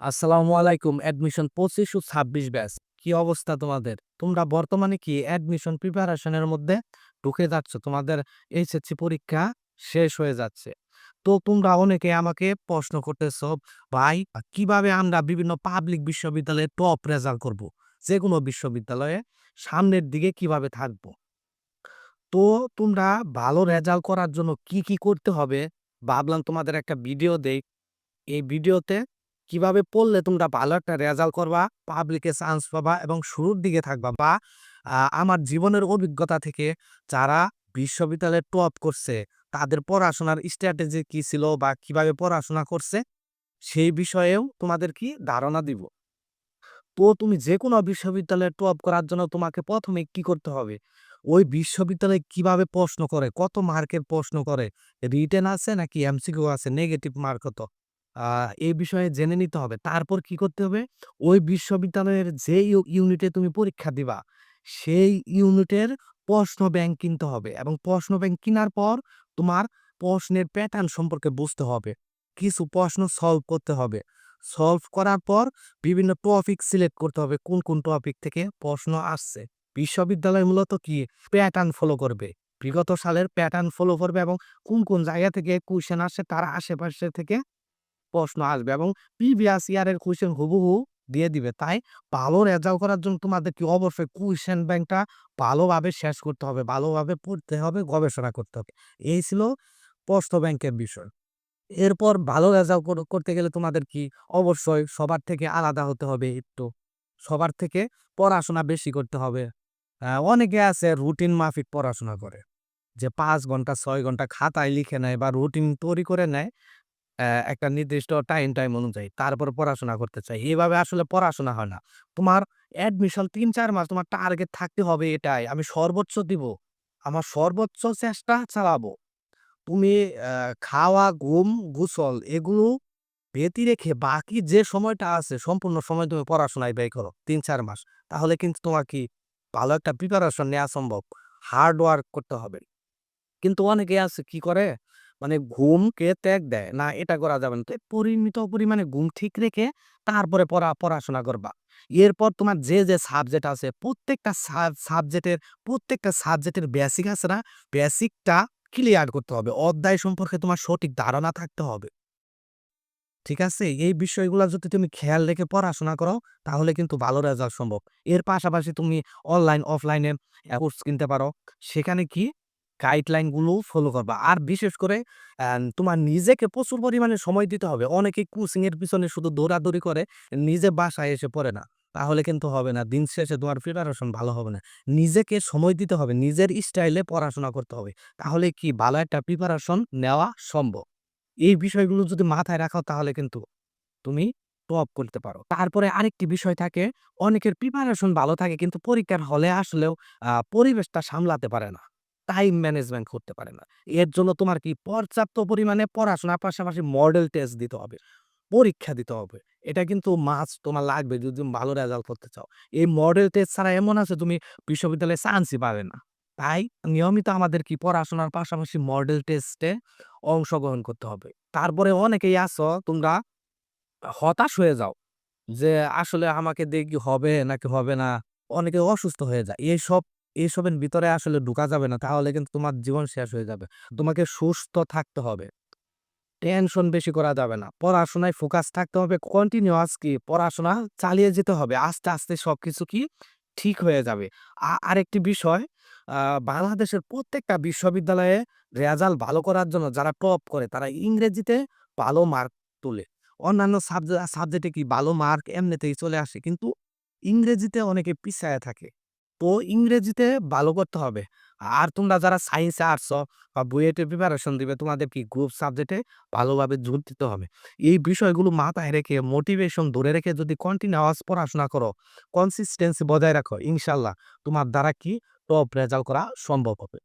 আসসালামু আলাইকুম অ্যাডমিশন পঁচিশ ও ছাব্বিশ ব্যাচ কি অবস্থা তোমাদের? তোমরা বর্তমানে কি অ্যাডমিশন প্রিপারেশনের মধ্যে ঢুকে যাচ্ছ? তোমাদের এইচএসসি পরীক্ষা শেষ হয়ে যাচ্ছে। তো তোমরা অনেকে আমাকে প্রশ্ন করতেছ, ভাই, কীভাবে আমরা বিভিন্ন পাবলিক বিশ্ববিদ্যালয়ে টপ রেজাল্ট করব? যে কোনো বিশ্ববিদ্যালয়ে সামনের দিকে কীভাবে থাকব? তো তোমরা ভালো রেজাল্ট করার জন্য কি কি করতে হবে? ভাবলাম তোমাদের একটা ভিডিও দেই। এই ভিডিওতে কীভাবে পড়লে তোমরা ভালো একটা রেজাল্ট করবা, পাবলিকে চান্স পাবা এবং শুরুর দিকে থাকবা বা আমার জীবনের অভিজ্ঞতা থেকে যারা বিশ্ববিদ্যালয়ে টপ করছে, তাদের পড়াশোনার স্ট্র্যাটেজি কি ছিল বা কীভাবে পড়াশোনা করছে, সেই বিষয়েও তোমাদের কি ধারণা দিব। তো তুমি যে কোনো বিশ্ববিদ্যালয়ে টপ করার জন্য তোমাকে প্রথমে কি করতে হবে? ওই বিশ্ববিদ্যালয়ে কীভাবে প্রশ্ন করে, কত মার্কের প্রশ্ন করে, রিটেন আছে নাকি এমসিকিউ আছে, নেগেটিভ মার্ক কত? এই বিষয়ে জেনে নিতে হবে। তারপর কি করতে হবে? ওই বিশ্ববিদ্যালয়ের যে ইউনিটে তুমি পরীক্ষা দিবা, সেই ইউনিটের প্রশ্ন ব্যাংক কিনতে হবে এবং প্রশ্ন ব্যাংক কেনার পর তোমার প্রশ্নের প্যাটার্ন সম্পর্কে বুঝতে হবে। কিছু প্রশ্ন সলভ করতে হবে। সলভ করার পর বিভিন্ন টপিক সিলেক্ট করতে হবে, কোন কোন টপিক থেকে প্রশ্ন আসছে। বিশ্ববিদ্যালয় মূলত কি? প্যাটার্ন ফলো করবে। বিগত সালের প্যাটার্ন ফলো করবে এবং কোন কোন জায়গা থেকে কোয়েশ্চেন আসে তার আশেপাশে থেকে প্রশ্ন আসবে এবং প্রিভিয়াস ইয়ারের কোয়েশ্চেন হুবহু দিয়ে দিবে। তাই ভালো রেজাল্ট করার জন্য তোমাদের কি অবশ্যই কোয়েশ্চেন ব্যাংকটা ভালোভাবে শেষ করতে হবে, ভালোভাবে পড়তে হবে, গবেষণা করতে হবে। এই ছিল প্রশ্ন ব্যাংকের বিষয়। এরপর ভালো রেজাল্ট করতে গেলে তোমাদের কি? অবশ্যই সবার থেকে আলাদা হতে হবে একটু। সবার থেকে পড়াশোনা বেশি করতে হবে। অনেকে আছে রুটিন মাফিক পড়াশোনা করে। যে পাঁচ ঘণ্টা, ছয় ঘণ্টা খাতায় লিখে নেয় বা রুটিন তৈরি করে নেয়। একটা নির্দিষ্ট টাইম টাইম অনুযায়ী তারপর পড়াশোনা করতে চাই। এইভাবে আসলে পড়াশোনা হয় না। তোমার অ্যাডমিশন তিন, চার মাস তোমার টার্গেট থাকতে হবে এটাই। আমি সর্বোচ্চ দিব। আমার সর্বোচ্চ চেষ্টা চালাবো। তুমি খাওয়া, ঘুম, গোসল এগুলো ব্যতি রেখে বাকি যে সময়টা আছে, সম্পূর্ণ সময় তুমি পড়াশোনায় ব্যয় করো তিন, চার মাস, তাহলে কিন্তু তোমার কি ভালো একটা প্রিপারেশন নেওয়া সম্ভব। হার্ড ওয়ার্ক করতে হবে। কিন্তু অনেকে আছে কি করে মানে ঘুমকে ত্যাগ দেয়। না, এটা করা যাবে না। পরিমিত পরিমাণে ঘুম ঠিক রেখে তারপরে পড়া, পড়াশোনা করবা। এরপর তোমার যে যে সাবজেক্ট আছে, প্রত্যেকটা সাবজেক্টের প্রত্যেকটা সাবজেক্টের বেসিক আছে না বেসিকটা ক্লিয়ার করতে হবে। অধ্যায় সম্পর্কে তোমার সঠিক ধারণা থাকতে হবে। ঠিক আছে? এই বিষয়গুলো যদি তুমি খেয়াল রেখে পড়াশোনা করো, তাহলে কিন্তু ভালো রেজাল্ট সম্ভব। এর পাশাপাশি তুমি অনলাইন অফলাইনে কোর্স কিনতে পারো। সেখানে কি গাইডলাইনগুলো ফলো করবা। আর বিশেষ করে তোমার নিজেকে প্রচুর পরিমাণে সময় দিতে হবে। অনেকে কোচিং এর পিছনে শুধু দৌড়াদৌড়ি করে, নিজে বাসায় এসে পড়ে না। তাহলে কিন্তু হবে না। দিন শেষে তোমার প্রিপারেশন ভালো হবে না। নিজেকে সময় দিতে হবে। নিজের স্টাইলে পড়াশোনা করতে হবে। তাহলে কি ভালো একটা প্রিপারেশন নেওয়া সম্ভব? এই বিষয়গুলো যদি মাথায় রাখো, তাহলে কিন্তু তুমি টপ করতে পারো। তারপরে আরেকটি বিষয় থাকে, অনেকের প্রিপারেশন ভালো থাকে, কিন্তু পরীক্ষার হলে আসলেও পরিবেশটা সামলাতে পারে না। টাইম ম্যানেজমেন্ট করতে পারে না। এর জন্য তোমার কি পর্যাপ্ত পরিমাণে পড়াশোনার পাশাপাশি মডেল টেস্ট দিতে হবে, পরীক্ষা দিতে হবে। এটা কিন্তু মাস তোমার লাগবে যদি তুমি ভালো রেজাল্ট করতে চাও। এই মডেল টেস্ট ছাড়া এমন আছে তুমি বিশ্ববিদ্যালয়ে চান্সই পাবে না। তাই নিয়মিত আমাদের কি পড়াশোনার পাশাপাশি মডেল টেস্টে অংশগ্রহণ করতে হবে। তারপরে অনেকেই আছো, তোমরা হতাশ হয়ে যাও যে আসলে আমাকে কি হবে নাকি হবে না? অনেকে অসুস্থ হয়ে যায়। এইসব এইসবের ভিতরে আসলে ঢুকা যাবে না, তাহলে কিন্তু তোমার জীবন শেষ হয়ে যাবে। তোমাকে সুস্থ থাকতে হবে। টেনশন বেশি করা যাবে না। পড়াশোনায় ফোকাস থাকতে হবে কন্টিনিউয়াস কি? পড়াশোনা চালিয়ে যেতে হবে। আস্তে আস্তে সবকিছু কি? ঠিক হয়ে যাবে। আরেকটি বিষয় বাংলাদেশের প্রত্যেকটা বিশ্ববিদ্যালয়ে রেজাল্ট ভালো করার জন্য যারা টপ করে, তারা ইংরেজিতে ভালো মার্ক তোলে। অন্যান্য সাবজেক্টে কি ভালো মার্ক এমনিতেই চলে আসে, কিন্তু ইংরেজিতে অনেকে পিছায় থাকে। তো ইংরেজিতে ভালো করতে হবে। আর তোমরা যারা সায়েন্সে আর্টস বা বুয়েটে প্রিপারেশন দিবে, তোমাদের কি গ্রুপ সাবজেক্টে ভালোভাবে জোর দিতে হবে? এই বিষয়গুলো মাথায় রেখে মোটিভেশন ধরে রেখে যদি কন্টিনিউয়াস পড়াশোনা করো কনসিস্টেন্সি বজায় রাখো, ইনশাল্লাহ তোমার দ্বারা কি টপ রেজাল্ট করা সম্ভব হবে।